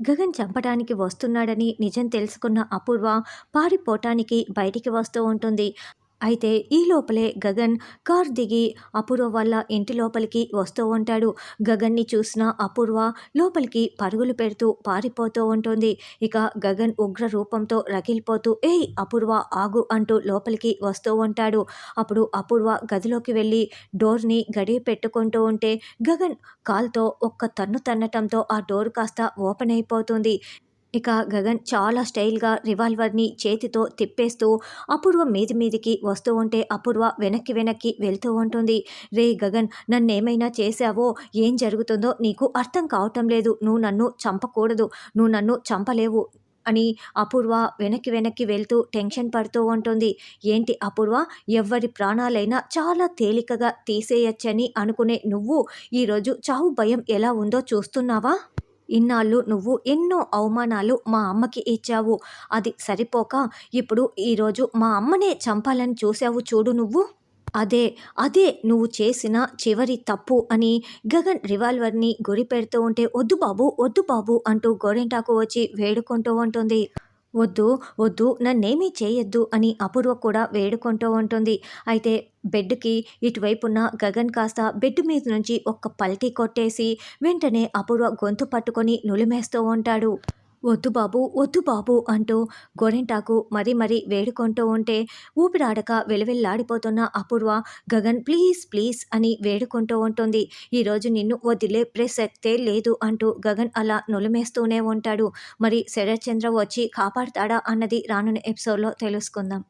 గగన్ చంపడానికి వస్తున్నాడని నిజం తెలుసుకున్న అపూర్వ పారిపోవటానికి బయటికి వస్తూ ఉంటుంది. అయితే ఈ లోపలే గగన్ కార్ దిగి అపూర్వ వాళ్ళ ఇంటి లోపలికి వస్తూ ఉంటాడు. గగన్ని చూసిన అపూర్వ లోపలికి పరుగులు పెడుతూ పారిపోతూ ఉంటుంది. ఇక గగన్ ఉగ్ర రూపంతో రగిలిపోతూ ఏయ్ అపూర్వ ఆగు అంటూ లోపలికి వస్తూ ఉంటాడు. అప్పుడు అపూర్వ గదిలోకి వెళ్ళి డోర్ని గడియ పెట్టుకుంటూ ఉంటే గగన్ కాల్తో ఒక్క తన్ను తన్నటంతో ఆ డోర్ కాస్త ఓపెన్ అయిపోతుంది. ఇక గగన్ చాలా స్టైల్గా రివాల్వర్ని చేతితో తిప్పేస్తూ అపూర్వ మీది మీదికి వస్తూ ఉంటే అపూర్వ వెనక్కి వెనక్కి వెళ్తూ ఉంటుంది. రే గగన్ నన్నేమైనా చేశావో? ఏం జరుగుతుందో నీకు అర్థం కావటం లేదు. నువ్వు నన్ను చంపకూడదు. నువ్వు నన్ను చంపలేవు. అని అపూర్వ వెనక్కి వెనక్కి వెళ్తూ టెన్షన్ పడుతూ ఉంటుంది. ఏంటి అపూర్వ? ఎవరి ప్రాణాలైనా చాలా తేలికగా తీసేయచ్చని అనుకునే నువ్వు ఈరోజు చావు భయం ఎలా ఉందో చూస్తున్నావా? ఇన్నాళ్ళు నువ్వు ఎన్నో అవమానాలు మా అమ్మకి ఇచ్చావు. అది సరిపోక ఇప్పుడు ఈరోజు మా అమ్మనే చంపాలని చూసావు చూడు నువ్వు. అదే అదే నువ్వు చేసిన చివరి తప్పు అని గగన్ రివాల్వర్ని గురి పెడుతూ ఉంటే వద్దు బాబు వద్దు బాబు అంటూ గోరెంటాకు వచ్చి వేడుకుంటూ ఉంటుంది. వద్దు వద్దు నన్నేమీ చేయొద్దు అని అపూర్వ కూడా వేడుకుంటూ ఉంటుంది. అయితే బెడ్కి ఇటువైపున్న గగన్ కాస్త బెడ్ మీద నుంచి ఒక్క పల్టీ కొట్టేసి వెంటనే అపూర్వ గొంతు పట్టుకొని నులిమేస్తూ ఉంటాడు. వద్దు బాబు వద్దు బాబు అంటూ గోరింటాకు మరీ మరీ వేడుకుంటూ ఉంటే ఊపిరాడక వెలువెల్లాడిపోతున్న అపూర్వ గగన్ ప్లీజ్ ప్లీజ్ అని వేడుకుంటూ ఉంటుంది. ఈరోజు నిన్ను వదిలే ప్రసక్తే లేదు అంటూ గగన్ అలా నులిమేస్తూనే ఉంటాడు. మరి శరత్చంద్ర వచ్చి కాపాడుతాడా అన్నది రానున్న ఎపిసోడ్లో తెలుసుకుందాం.